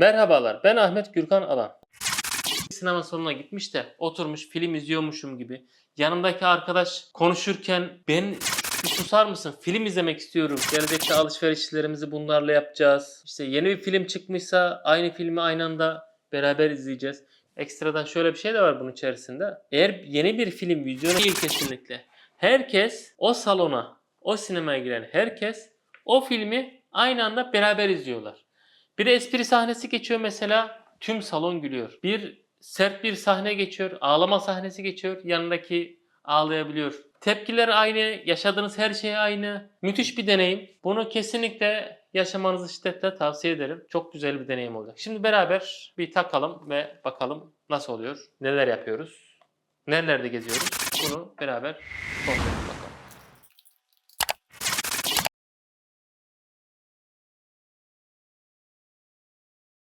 Merhabalar, ben Ahmet Gürkan Alan. Sinema salonuna gitmiş de oturmuş film izliyormuşum gibi. Yanımdaki arkadaş konuşurken ben susar mısın? Film izlemek istiyorum. Gelecekte alışverişlerimizi bunlarla yapacağız. İşte yeni bir film çıkmışsa aynı filmi aynı anda beraber izleyeceğiz. Ekstradan şöyle bir şey de var bunun içerisinde. Eğer yeni bir film vizyona değil kesinlikle. Herkes o salona, o sinemaya giren herkes o filmi aynı anda beraber izliyorlar. Bir espri sahnesi geçiyor mesela tüm salon gülüyor. Bir sert bir sahne geçiyor, ağlama sahnesi geçiyor, yanındaki ağlayabiliyor. Tepkiler aynı, yaşadığınız her şey aynı. Müthiş bir deneyim. Bunu kesinlikle yaşamanızı şiddetle tavsiye ederim. Çok güzel bir deneyim olacak. Şimdi beraber bir takalım ve bakalım nasıl oluyor, neler yapıyoruz, nerelerde geziyoruz. Bunu beraber edelim.